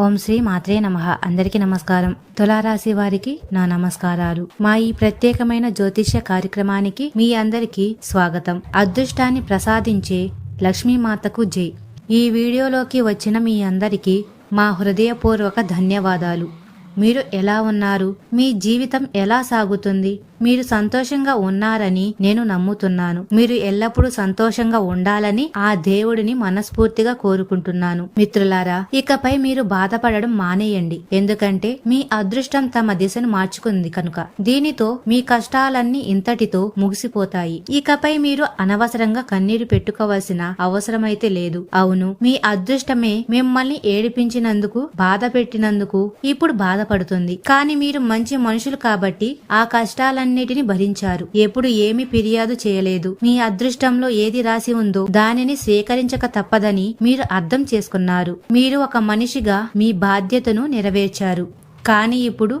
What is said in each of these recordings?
ఓం శ్రీ మాత్రే నమ. అందరికీ నమస్కారం. తులారాశి వారికి నా నమస్కారాలు. మా ఈ ప్రత్యేకమైన జ్యోతిష్య కార్యక్రమానికి మీ అందరికీ స్వాగతం. అదృష్టాన్ని ప్రసాదించే లక్ష్మీమాతకు జై. ఈ వీడియోలోకి వచ్చిన మీ అందరికీ మా హృదయపూర్వక ధన్యవాదాలు. మీరు ఎలా ఉన్నారు? మీ జీవితం ఎలా సాగుతుంది? మీరు సంతోషంగా ఉన్నారని నేను నమ్ముతున్నాను. మీరు ఎల్లప్పుడూ సంతోషంగా ఉండాలని ఆ దేవుడిని మనస్ఫూర్తిగా కోరుకుంటున్నాను. మిత్రులారా ఇకపై మీరు బాధపడడం మానేయండి. ఎందుకంటే మీ అదృష్టం తమ దిశను మార్చుకుంది కనుక. దీనితో మీ కష్టాలన్నీ ఇంతటితో ముగిసిపోతాయి. ఇకపై మీరు అనవసరంగా కన్నీరు పెట్టుకోవాల్సిన అవసరమైతే లేదు. అవును మీ అదృష్టమే మిమ్మల్ని ఏడిపించినందుకు బాధ పెట్టినందుకు ఇప్పుడు బాధపడుతుంది. కానీ మీరు మంచి మనుషులు కాబట్టి ఆ కష్టాలన్నిటిని భరించారు. ఎప్పుడు ఏమి ఫిర్యాదు చేయలేదు. మీ అదృష్టంలో ఏది రాసి ఉందో దానిని స్వీకరించక తప్పదని మీరు అర్థం చేసుకున్నారు. మీరు ఒక మనిషిగా మీ బాధ్యతను నెరవేర్చారు. కానీ ఇప్పుడు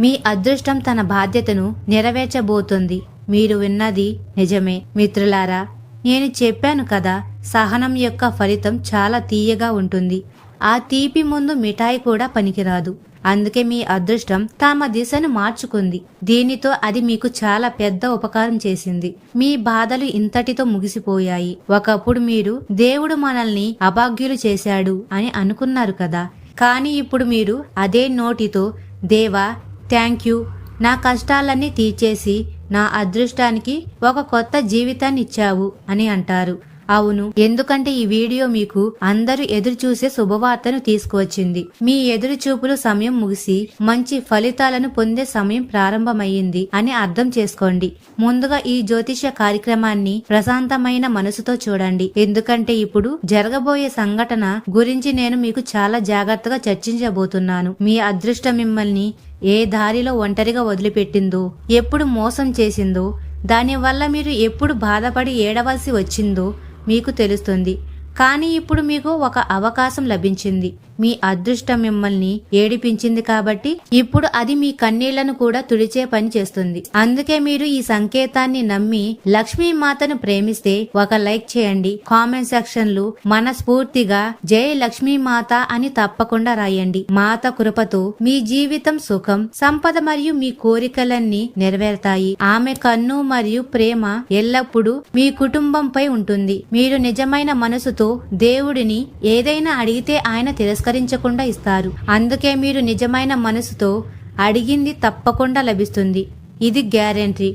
మీ అదృష్టం తన బాధ్యతను నెరవేర్చబోతుంది. మీరు విన్నది నిజమే. మిత్రులారా నేను చెప్పాను కదా సహనం యొక్క ఫలితం చాలా తీయగా ఉంటుంది. ఆ తీపి ముందు మిఠాయి కూడా పనికిరాదు. అందుకే మీ అదృష్టం తమ దిశను మార్చుకుంది. దీనితో అది మీకు చాలా పెద్ద ఉపకారం చేసింది. మీ బాధలు ఇంతటితో ముగిసిపోయాయి. ఒకప్పుడు మీరు దేవుడు మనల్ని అభాగ్యులు చేశాడు అని అనుకున్నారు కదా. కానీ ఇప్పుడు మీరు అదే నోటితో దేవా థ్యాంక్ యూ. నా కష్టాలన్నీ తీర్చేసి నా అదృష్టానికి ఒక కొత్త జీవితాన్ని ఇచ్చావు అని అంటారు. అవును ఎందుకంటే ఈ వీడియో మీకు అందరూ ఎదురు చూసే శుభవార్తను తీసుకువచ్చింది. మీ ఎదురు చూపులు సమయం ముగిసి మంచి ఫలితాలను పొందే సమయం ప్రారంభమయ్యింది అని అర్థం చేసుకోండి. ముందుగా ఈ జ్యోతిష్య కార్యక్రమాన్ని ప్రశాంతమైన మనసుతో చూడండి. ఎందుకంటే ఇప్పుడు జరగబోయే సంఘటన గురించి నేను మీకు చాలా జాగ్రత్తగా చర్చించబోతున్నాను. మీ అదృష్టం మిమ్మల్ని ఏ దారిలో ఒంటరిగా వదిలిపెట్టిందో ఎప్పుడు మోసం చేసిందో దానివల్ల మీరు ఎప్పుడు బాధపడి ఏడవలసి వచ్చిందో మీకు తెలుస్తుంది. కానీ ఇప్పుడు మీకు ఒక అవకాశం లభించింది. మీ అదృష్టం మిమ్మల్ని ఏడిపించింది కాబట్టి ఇప్పుడు అది మీ కన్నీళ్ళను కూడా తుడిచే పని చేస్తుంది. అందుకే మీరు ఈ సంకేతాన్ని నమ్మి లక్ష్మీ మాతను ప్రేమిస్తే ఒక లైక్ చేయండి. కామెంట్ సెక్షన్లు మనస్ఫూర్తిగా జయ లక్ష్మీ మాత అని తప్పకుండా రాయండి. మాత కృపతో మీ జీవితం సుఖం సంపద మరియు మీ కోరికలన్నీ నెరవేరుతాయి. ఆమె కన్ను మరియు ప్రేమ ఎల్లప్పుడూ మీ కుటుంబంపై ఉంటుంది. మీరు నిజమైన మనసుతో దేవుడిని ఏదైనా అడిగితే ఆయన తిరస్కరించకుండా ఇస్తారు. అందుకే మీరు నిజమైన మనసుతో అడిగింది తప్పకుండా లభిస్తుంది. ఇది గ్యారంటీ.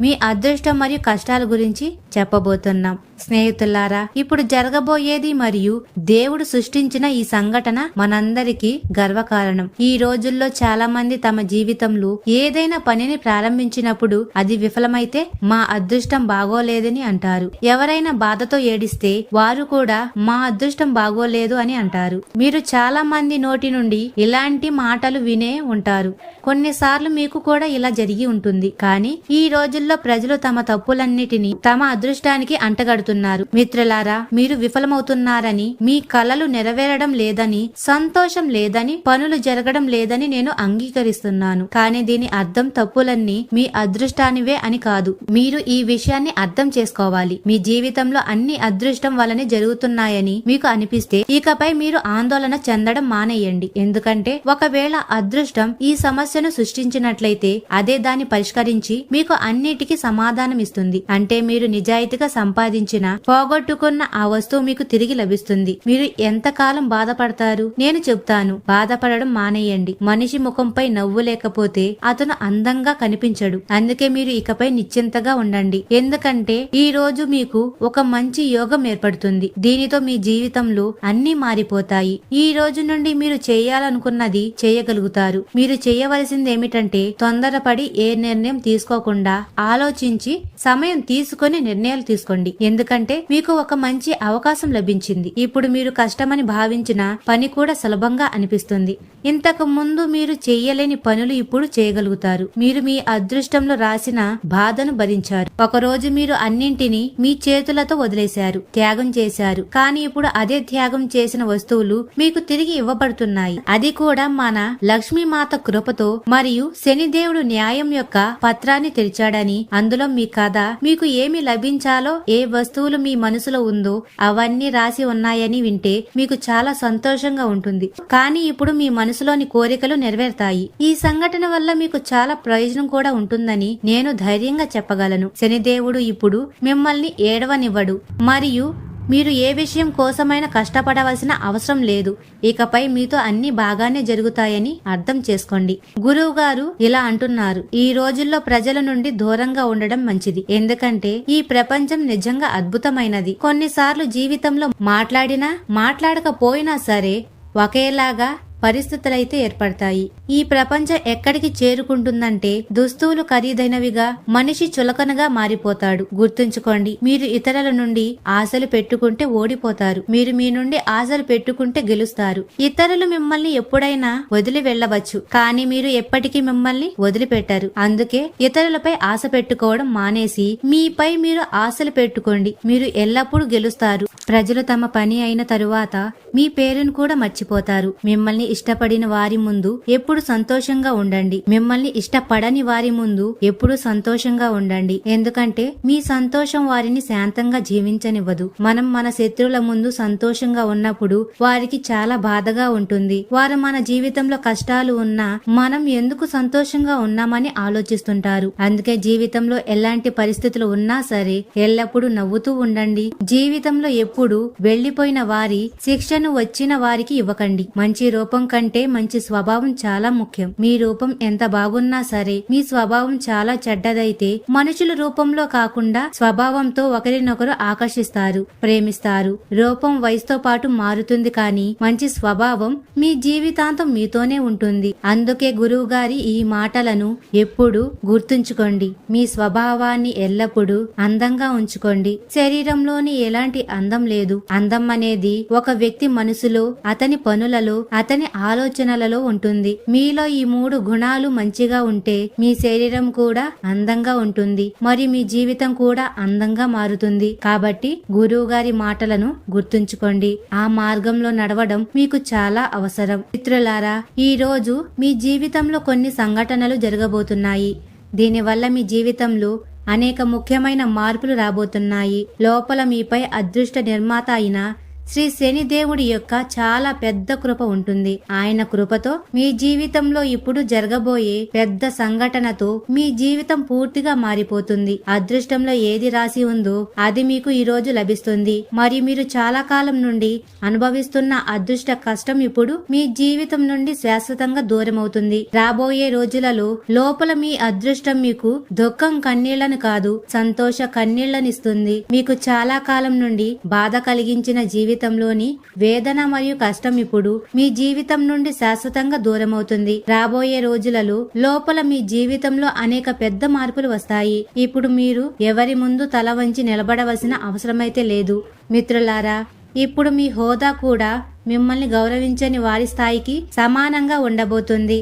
మీ అదృష్టం మరియు కష్టాల గురించి చెప్పబోతున్నాం. స్నేహితులారా ఇప్పుడు జరగబోయేది మరియు దేవుడు సృష్టించిన ఈ సంఘటన మనందరికీ గర్వకారణం. ఈ రోజుల్లో చాలా మంది తమ జీవితంలో ఏదైనా పనిని ప్రారంభించినప్పుడు అది విఫలమైతే మా అదృష్టం బాగోలేదని అంటారు. ఎవరైనా బాధతో ఏడిస్తే వారు కూడా మా అదృష్టం బాగోలేదు అని అంటారు. మీరు చాలా మంది నోటి నుండి ఇలాంటి మాటలు వినే ఉంటారు. కొన్నిసార్లు మీకు కూడా ఇలా జరిగి ఉంటుంది. కానీ ఈ రోజుల్లో ప్రజలు తమ తప్పులన్నిటినీ తమ అదృష్టానికి అంటగడుతున్నారు. మిత్రులారా మీరు విఫలమవుతున్నారని మీ కలలు నెరవేరడం లేదని సంతోషం లేదని పనులు జరగడం లేదని నేను అంగీకరిస్తున్నాను. కానీ దీని అర్థం తప్పులన్నీ మీ అదృష్టానివే అని కాదు. మీరు ఈ విషయాన్ని అర్థం చేసుకోవాలి. మీ జీవితంలో అన్ని అదృష్టం వలనే జరుగుతున్నాయని మీకు అనిపిస్తే ఇకపై మీరు ఆందోళన చెందడం మానేయండి. ఎందుకంటే ఒకవేళ అదృష్టం ఈ సమస్యను సృష్టించినట్లయితే అదే దాన్ని పరిష్కరించి మీకు అన్నిటికీ సమాధానం ఇస్తుంది అంటే మీరు నిజాయితీగా సంపాదించిన పోగొట్టుకున్న ఆ వస్తువు మీకు తిరిగి లభిస్తుంది. మీరు ఎంతకాలం బాధపడతారు? నేను చెప్తాను. బాధపడడం మానేయండి. మనిషి ముఖంపై నవ్వు లేకపోతే అతను అందంగా కనిపించడు. అందుకే మీరు ఇకపై నిశ్చింతగా ఉండండి. ఎందుకంటే ఈ రోజు మీకు ఒక మంచి యోగం ఏర్పడుతుంది. దీనితో మీ జీవితంలో అన్ని మారిపోతాయి. ఈ రోజు నుండి మీరు చేయాలనుకున్నది చేయగలుగుతారు. మీరు చేయవలసింది ఏమిటంటే తొందరపడి ఏ నిర్ణయం తీసుకోకుండా ఆలోచించి సమయం తీసుకొని నిర్ణయాలు తీసుకోండి. ఎందుకంటే మీకు ఒక మంచి అవకాశం లభించింది. ఇప్పుడు మీరు కష్టమని భావించిన పని కూడా సులభంగా అనిపిస్తుంది. ఇంతకు ముందు మీరు చేయలేని పనులు ఇప్పుడు చేయగలుగుతారు. మీరు మీ అదృష్టంలో రాసిన బాధను భరించారు. ఒకరోజు మీరు అన్నింటినీ మీ చేతులతో వదిలేశారు త్యాగం చేశారు. కానీ ఇప్పుడు అదే త్యాగం చేసిన వస్తువులు మీకు తిరిగి ఇవ్వబడుతున్నాయి. అది కూడా మన లక్ష్మీమాత కృపతో మరియు శనిదేవుడు న్యాయం యొక్క పత్రాన్ని తెరిచాడని అందులో మీ కథ మీకు ఏమి లభించాలో ఏ వస్తువు వస్తువులు మీ మనసులో ఉందో అవన్నీ రాసి ఉన్నాయని వింటే మీకు చాలా సంతోషంగా ఉంటుంది. కానీ ఇప్పుడు మీ మనసులోని కోరికలు నెరవేరుతాయి. ఈ సంఘటన వల్ల మీకు చాలా ప్రయోజనం కూడా ఉంటుందని నేను ధైర్యంగా చెప్పగలను. శనిదేవుడు ఇప్పుడు మిమ్మల్ని ఏడవనివ్వడు. మరియు మీరు ఏ విషయం కోసమైనా కష్టపడవలసిన అవసరం లేదు. ఇకపై మీతో అన్ని బాగానే జరుగుతాయని అర్థం చేసుకోండి. గురువు గారు ఇలా అంటున్నారు. ఈ రోజుల్లో ప్రజల నుండి దూరంగా ఉండడం మంచిది. ఎందుకంటే ఈ ప్రపంచం నిజంగా అద్భుతమైనది. కొన్నిసార్లు జీవితంలో మాట్లాడినా మాట్లాడకపోయినా సరే ఒకేలాగా పరిస్థితులైతే ఏర్పడతాయి. ఈ ప్రపంచం ఎక్కడికి చేరుకుంటుందంటే దుస్తువులు ఖరీదైనవిగా మనిషి చులకనగా మారిపోతాడు. గుర్తుంచుకోండి మీరు ఇతరుల నుండి ఆశలు పెట్టుకుంటే ఓడిపోతారు. మీరు మీ నుండి ఆశలు పెట్టుకుంటే గెలుస్తారు. ఇతరులు మిమ్మల్ని ఎప్పుడైనా వదిలి వెళ్ళవచ్చు. కానీ మీరు ఎప్పటికీ మిమ్మల్ని వదిలిపెట్టారు. అందుకే ఇతరులపై ఆశ పెట్టుకోవడం మానేసి మీపై మీరు ఆశలు పెట్టుకోండి. మీరు ఎల్లప్పుడూ గెలుస్తారు. ప్రజలు తమ పని అయిన తరువాత మీ పేరును కూడా మర్చిపోతారు. మిమ్మల్ని ఇష్టపడిన వారి ముందు ఎప్పుడు సంతోషంగా ఉండండి. మిమ్మల్ని ఇష్టపడని వారి ముందు ఎప్పుడు సంతోషంగా ఉండండి. ఎందుకంటే మీ సంతోషం వారిని శాంతంగా జీవించనివ్వదు. మనం మన శత్రువుల ముందు సంతోషంగా ఉన్నప్పుడు వారికి చాలా బాధగా ఉంటుంది. వారు మన జీవితంలో కష్టాలు ఉన్నా మనం ఎందుకు సంతోషంగా ఉన్నామని ఆలోచిస్తుంటారు. అందుకే జీవితంలో ఎలాంటి పరిస్థితులు ఉన్నా సరే ఎల్లప్పుడూ నవ్వుతూ ఉండండి. జీవితంలో ఎప్పుడు వెళ్ళిపోయిన వారి శిక్షను వచ్చిన వారికి ఇవ్వకండి. మంచి రూపం కంటే మంచి స్వభావం చాలా ముఖ్యం. మీ రూపం ఎంత బాగున్నా సరే మీ స్వభావం చాలా చెడ్డదైతే మనుషుల రూపంలో కాకుండా స్వభావంతో ఒకరినొకరు ఆకర్షిస్తారు ప్రేమిస్తారు. రూపం వయసుతో పాటు మారుతుంది కానీ మంచి స్వభావం మీ జీవితాంతం మీతోనే ఉంటుంది. అందుకే గురువు గారి ఈ మాటలను ఎప్పుడు గుర్తుంచుకోండి. మీ స్వభావాన్ని ఎల్లప్పుడూ అందంగా ఉంచుకోండి. శరీరంలోని ఎలాంటి అందం లేదు. అందం అనేది ఒక వ్యక్తి మనసులో అతని పనులలో అతని ఆలోచనలలో ఉంటుంది. మీలో ఈ మూడు గుణాలు మంచిగా ఉంటే మీ శరీరం కూడా అందంగా ఉంటుంది. మరి మీ జీవితం కూడా అందంగా మారుతుంది. కాబట్టి గురువు గారి మాటలను గుర్తుంచుకోండి. ఆ మార్గంలో నడవడం మీకు చాలా అవసరం. మిత్రులారా ఈ రోజు మీ జీవితంలో కొన్ని సంఘటనలు జరగబోతున్నాయి. దీనివల్ల మీ జీవితంలో అనేక ముఖ్యమైన మార్పులు రాబోతున్నాయి. లోపల మీపై అదృష్ట నిర్మాత అయిన శ్రీ శనిదేవుడి యొక్క చాలా పెద్ద కృప ఉంటుంది. ఆయన కృపతో మీ జీవితంలో ఇప్పుడు జరగబోయే పెద్ద సంఘటనతో మీ జీవితం పూర్తిగా మారిపోతుంది. అదృష్టంలో ఏది రాసి ఉందో అది మీకు ఈ రోజు లభిస్తుంది. మరియు మీరు చాలా కాలం నుండి అనుభవిస్తున్న అదృష్ట కష్టం ఇప్పుడు మీ జీవితం నుండి శాశ్వతంగా దూరమవుతుంది. రాబోయే రోజులలో లోపల మీ అదృష్టం మీకు దుఃఖం కన్నీళ్ళను కాదు సంతోష కన్నీళ్ళనిస్తుంది మీకు చాలా కాలం నుండి బాధ కలిగించిన జీవితం జీవితంలోని వేదన మరియు కష్టం ఇప్పుడు మీ జీవితం నుండి శాశ్వతంగా దూరమవుతుంది. రాబోయే రోజులలో లోపల మీ జీవితంలో అనేక పెద్ద మార్పులు వస్తాయి. ఇప్పుడు మీరు ఎవరి ముందు తల వంచి నిలబడవలసిన అవసరమైతే లేదు. మిత్రులారా ఇప్పుడు మీ హోదా కూడా మిమ్మల్ని గౌరవించని వారి స్థాయికి సమానంగా ఉండబోతుంది.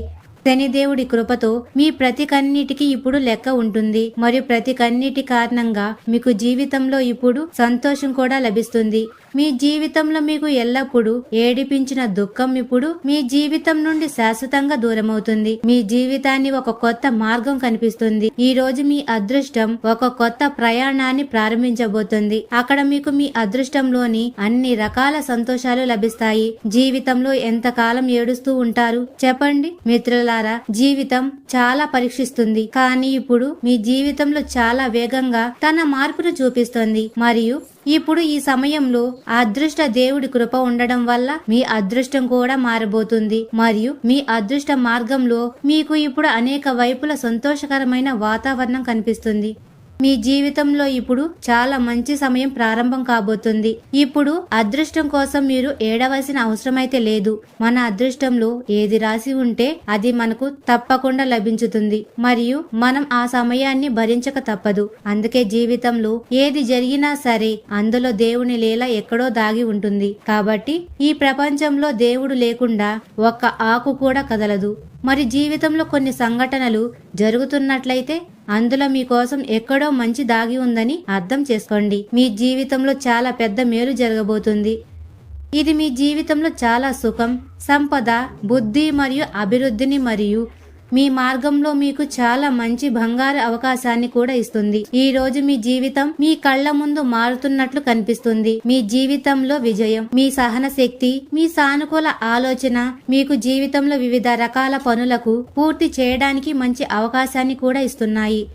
శనిదేవుడి కృపతో మీ ప్రతి కన్నిటికి ఇప్పుడు లెక్క ఉంటుంది. మరియు ప్రతి కన్నిటి కారణంగా మీకు జీవితంలో ఇప్పుడు సంతోషం కూడా లభిస్తుంది. మీ జీవితంలో మీకు ఎల్లప్పుడూ ఏడిపించిన దుఃఖం ఇప్పుడు మీ జీవితం నుండి శాశ్వతంగా దూరమవుతుంది. మీ జీవితాన్ని ఒక కొత్త మార్గం కనిపిస్తుంది. ఈ రోజు మీ అదృష్టం ఒక కొత్త ప్రయాణాన్ని ప్రారంభించబోతుంది. అక్కడ మీకు మీ అదృష్టంలోని అన్ని రకాల సంతోషాలు లభిస్తాయి. జీవితంలో ఎంతకాలం ఏడుస్తూ ఉంటారు? చెప్పండి. మిత్రులారా జీవితం చాలా పరీక్షిస్తుంది. కానీ ఇప్పుడు మీ జీవితంలో చాలా వేగంగా తన మార్పును చూపిస్తుంది. మరియు ఇప్పుడు ఈ సమయంలో ఆ అదృష్ట దేవుడి కృప ఉండడం వల్ల మీ అదృష్టం కూడా మారబోతుంది. మరియు మీ అదృష్ట మార్గంలో మీకు ఇప్పుడు అనేక వైపుల సంతోషకరమైన వాతావరణం కనిపిస్తుంది. మీ జీవితంలో ఇప్పుడు చాలా మంచి సమయం ప్రారంభం కాబోతుంది. ఇప్పుడు అదృష్టం కోసం మీరు ఏడవలసిన అవసరమైతే లేదు. మన అదృష్టంలో ఏది రాసి ఉంటే అది మనకు తప్పకుండా లభించుతుంది. మరియు మనం ఆ సమయాన్ని భరించక తప్పదు. అందుకే జీవితంలో ఏది జరిగినా సరే అందులో దేవుని లీల ఎక్కడో దాగి ఉంటుంది. కాబట్టి ఈ ప్రపంచంలో దేవుడు లేకుండా ఒక్క ఆకు కూడా కదలదు. మరి జీవితంలో కొన్ని సంఘటనలు జరుగుతున్నట్లయితే అందులో మీకోసం ఎక్కడో మంచి దాగి ఉందని అర్థం చేసుకోండి. మీ జీవితంలో చాలా పెద్ద మేలు జరగబోతుంది. ఇది మీ జీవితంలో చాలా సుఖం సంపద బుద్ధి మరియు అభివృద్ధిని మరియు మీ మార్గంలో మీకు చాలా మంచి బంగారు అవకాశాన్ని కూడా ఇస్తుంది. ఈ రోజు మీ జీవితం మీ కళ్ళ ముందు మారుతున్నట్లు కనిపిస్తుంది. మీ జీవితంలో విజయం మీ సహన శక్తి మీ సానుకూల ఆలోచన మీకు జీవితంలో వివిధ రకాల పనులకు పూర్తి చేయడానికి మంచి అవకాశాన్ని కూడా ఇస్తున్నాయి.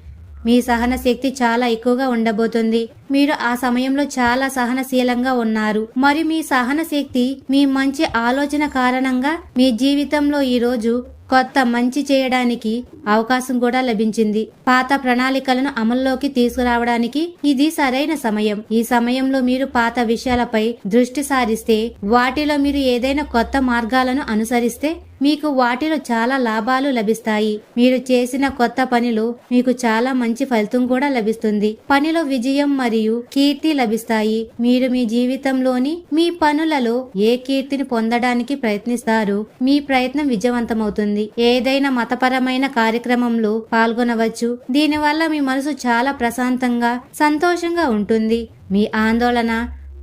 మీ సహన శక్తి చాలా ఎక్కువగా ఉండబోతుంది. మీరు ఆ సమయంలో చాలా సహనశీలంగా ఉన్నారు. మరియు మీ సహన శక్తి మీ మంచి ఆలోచన కారణంగా మీ జీవితంలో ఈరోజు కొత్త మంచి చేయడానికి అవకాశం కూడా లభించింది. పాత ప్రణాళికలను అమల్లోకి తీసుకురావడానికి ఇది సరైన సమయం. ఈ సమయంలో మీరు పాత విషయాలపై దృష్టి సారిస్తే వాటిలో మీరు ఏదైనా కొత్త మార్గాలను అనుసరిస్తే మీకు వాటిలో చాలా లాభాలు లభిస్తాయి. మీరు చేసిన కొత్త పనిలో మీకు చాలా మంచి ఫలితం కూడా లభిస్తుంది. పనిలో విజయం మరియు కీర్తి లభిస్తాయి. మీరు మీ జీవితంలోని మీ పనులలో ఏ కీర్తిని పొందడానికి ప్రయత్నిస్తారు మీ ప్రయత్నం విజయవంతమవుతుంది. ఏదైనా మతపరమైన కార్యక్రమంలో పాల్గొనవచ్చు. దీనివల్ల మీ మనసు చాలా ప్రశాంతంగా సంతోషంగా ఉంటుంది. మీ ఆందోళన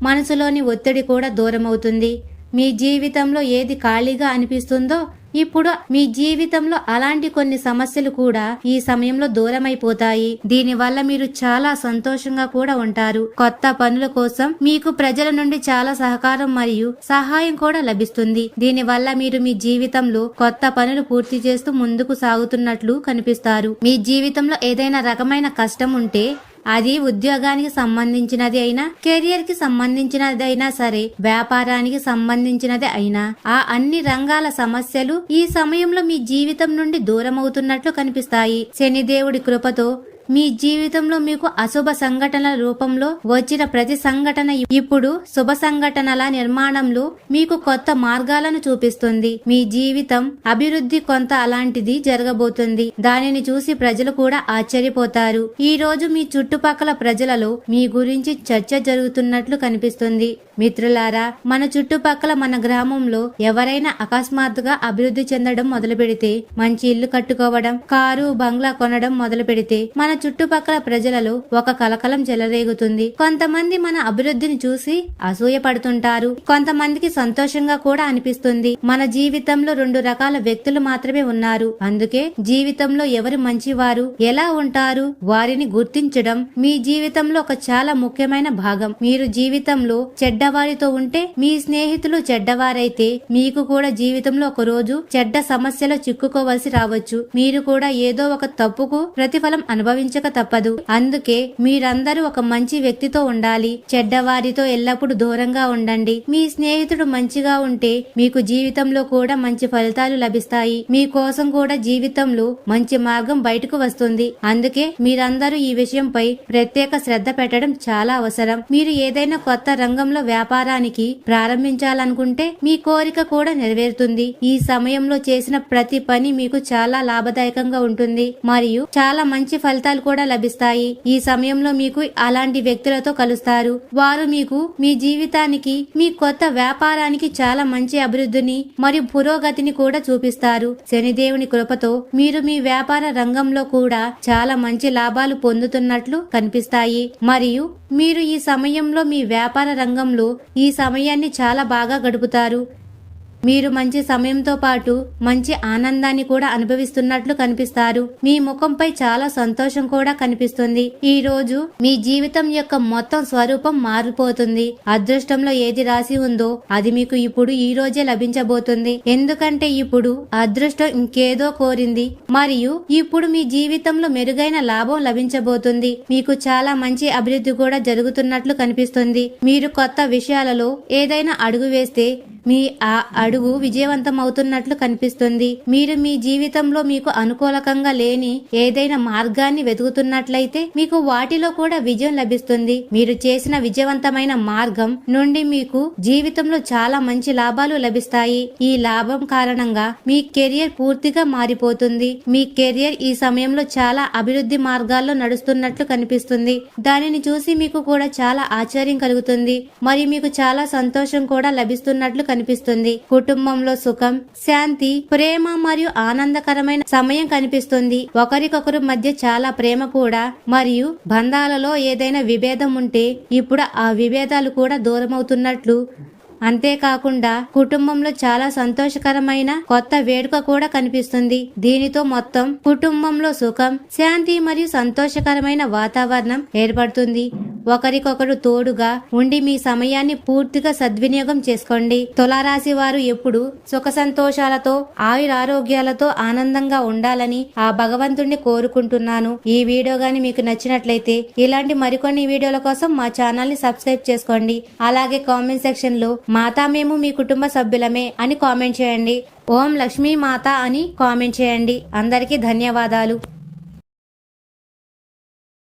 మనసులోని ఒత్తిడి కూడా దూరమవుతుంది. మీ జీవితంలో ఏది ఖాళీగా అనిపిస్తుందో ఇప్పుడు మీ జీవితంలో అలాంటి కొన్ని సమస్యలు కూడా ఈ సమయంలో దూరమైపోతాయి. దీనివల్ల మీరు చాలా సంతోషంగా కూడా ఉంటారు. కొత్త పనుల కోసం మీకు ప్రజల నుండి చాలా సహకారం మరియు సహాయం కూడా లభిస్తుంది. దీనివల్ల మీరు మీ జీవితంలో కొత్త పనులు పూర్తి చేస్తూ ముందుకు సాగుతున్నట్లు కనిపిస్తారు. మీ జీవితంలో ఏదైనా రకమైన కష్టం ఉంటే అది ఉద్యోగానికి సంబంధించినది అయినా కెరియర్కి సంబంధించినది అయినా సరే వ్యాపారానికి సంబంధించినది అయినా ఆ అన్ని రంగాల సమస్యలు ఈ సమయంలో మీ జీవితం నుండి దూరమవుతున్నట్లు కనిపిస్తాయి. శనిదేవుడి కృపతో మీ జీవితంలో మీకు అశుభ సంఘటనల రూపంలో వచ్చిన ప్రతి సంఘటన ఇప్పుడు శుభ సంఘటనల నిర్మాణంలో మీకు కొత్త మార్గాలను చూపిస్తుంది. మీ జీవితం అభివృద్ధి కొంత అలాంటిది జరగబోతుంది. దానిని చూసి ప్రజలు కూడా ఆశ్చర్యపోతారు. ఈ రోజు మీ చుట్టుపక్కల ప్రజలలో మీ గురించి చర్చ జరుగుతున్నట్లు కనిపిస్తుంది. మిత్రులారా మన చుట్టుపక్కల మన గ్రామంలో ఎవరైనా అకస్మాత్తుగా అభివృద్ధి చెందడం మొదలు పెడితే మంచి ఇల్లు కట్టుకోవడం కారు బంగ్లా కొనడం మొదలు పెడితే మన చుట్టుపక్కల ప్రజలలో ఒక కలకలం చెలరేగుతుంది. కొంతమంది మన అభివృద్ధిని చూసి అసూయ పడుతుంటారు కొంతమందికి సంతోషంగా కూడా అనిపిస్తుంది. మన జీవితంలో రెండు రకాల వ్యక్తులు మాత్రమే ఉన్నారు. అందుకే జీవితంలో ఎవరు మంచివారు ఎలా ఉంటారు వారిని గుర్తించడం మీ జీవితంలో ఒక చాలా ముఖ్యమైన భాగం. మీరు జీవితంలో చెడ్డవారితో ఉంటే మీ స్నేహితులు చెడ్డవారైతే మీకు కూడా జీవితంలో ఒక రోజు చెడ్డ సమస్యలో చిక్కుకోవలసి రావచ్చు. మీరు కూడా ఏదో ఒక తప్పుకు ప్రతిఫలం అనుభవించక తప్పదు. అందుకే మీరందరూ ఒక మంచి వ్యక్తితో ఉండాలి. చెడ్డవారితో ఎల్లప్పుడూ దూరంగా ఉండండి. మీ స్నేహితుడు మంచిగా ఉంటే మీకు జీవితంలో కూడా మంచి ఫలితాలు లభిస్తాయి. మీ కోసం కూడా జీవితంలో మంచి మార్గం బయటకు వస్తుంది. అందుకే మీరందరూ ఈ విషయంపై ప్రత్యేక శ్రద్ధ పెట్టడం చాలా అవసరం. మీరు ఏదైనా కొత్త రంగంలో వ్యాపారానికి ప్రారంభించాలనుకుంటే మీ కోరిక కూడా నెరవేరుతుంది. ఈ సమయంలో చేసిన ప్రతి పని మీకు చాలా లాభదాయకంగా ఉంటుంది. మరియు చాలా మంచి ఫలితాలు కూడా లభిస్తాయి. ఈ సమయంలో మీకు అలాంటి వ్యక్తులతో కలుస్తారు. వారు మీకు మీ జీవితానికి మీ కొత్త వ్యాపారానికి చాలా మంచి అభివృద్ధిని మరియు పురోగతిని కూడా చూపిస్తారు. శనిదేవుని కృపతో మీరు మీ వ్యాపార రంగంలో కూడా చాలా మంచి లాభాలు పొందుతున్నట్లు కనిపిస్తాయి. మరియు మీరు ఈ సమయంలో మీ వ్యాపార రంగంలో ఈ సమయాన్ని చాలా బాగా గడుపుతారు. మీరు మంచి సమయంతో పాటు మంచి ఆనందాన్ని కూడా అనుభవిస్తున్నట్లు కనిపిస్తారు. మీ ముఖంపై చాలా సంతోషం కూడా కనిపిస్తుంది. ఈ రోజు మీ జీవితం యొక్క మొత్తం స్వరూపం మారిపోతుంది. అదృష్టంలో ఏది రాసి ఉందో అది మీకు ఇప్పుడు ఈ రోజే లభించబోతుంది. ఎందుకంటే ఇప్పుడు అదృష్టం ఇంకేదో కోరింది. మరియు ఇప్పుడు మీ జీవితంలో మెరుగైన లాభం లభించబోతుంది. మీకు చాలా మంచి అభివృద్ధి కూడా జరుగుతున్నట్లు కనిపిస్తుంది. మీరు కొత్త విషయాలలో ఏదైనా అడుగు వేస్తే మీ ఆ అడుగు విజయవంతం అవుతున్నట్లు కనిపిస్తుంది. మీరు మీ జీవితంలో మీకు అనుకూలకంగా లేని ఏదైనా మార్గాన్ని వెతుకుతున్నట్లయితే మీకు వాటిలో కూడా విజయం లభిస్తుంది. మీరు చేసిన విజయవంతమైన మార్గం నుండి మీకు జీవితంలో చాలా మంచి లాభాలు లభిస్తాయి. ఈ లాభం కారణంగా మీ కెరియర్ పూర్తిగా మారిపోతుంది. మీ కెరియర్ ఈ సమయంలో చాలా అభివృద్ధి మార్గాల్లో నడుస్తున్నట్లు కనిపిస్తుంది. దానిని చూసి మీకు కూడా చాలా ఆశ్చర్యం కలుగుతుంది. మరియు మీకు చాలా సంతోషం కూడా లభిస్తున్నట్లు కనిపిస్తుంది కనిపిస్తుంది. కుటుంబంలో సుఖం శాంతి ప్రేమ మరియు ఆనందకరమైన సమయం కనిపిస్తుంది. ఒకరికొకరు మధ్య చాలా ప్రేమ కూడా. మరియు బంధాలలో ఏదైనా విభేదం ఉంటే ఇప్పుడు ఆ విభేదాలు కూడా దూరమవుతున్నట్లు అంతేకాకుండా కుటుంబంలో చాలా సంతోషకరమైన కొత్త వేడుక కూడా కనిపిస్తుంది. దీనితో మొత్తం కుటుంబంలో సుఖం శాంతి మరియు సంతోషకరమైన వాతావరణం ఏర్పడుతుంది. ఒకరికొకరు తోడుగా ఉండి మీ సమయాన్ని పూర్తిగా సద్వినియోగం చేసుకోండి. తులారాశి వారు ఎప్పుడు సుఖ సంతోషాలతో ఆయురారోగ్యాలతో ఆనందంగా ఉండాలని ఆ భగవంతుణ్ణి కోరుకుంటున్నాను. ఈ వీడియో గాని మీకు నచ్చినట్లయితే ఇలాంటి మరికొన్ని వీడియోల కోసం మా ఛానల్ని సబ్స్క్రైబ్ చేసుకోండి. అలాగే కామెంట్ సెక్షన్లో మాతా మేము మీ కుటుంబ సభ్యులమే అని కామెంట్ చేయండి. ఓం లక్ష్మీ మాత అని కామెంట్ చేయండి. అందరికీ ధన్యవాదాలు.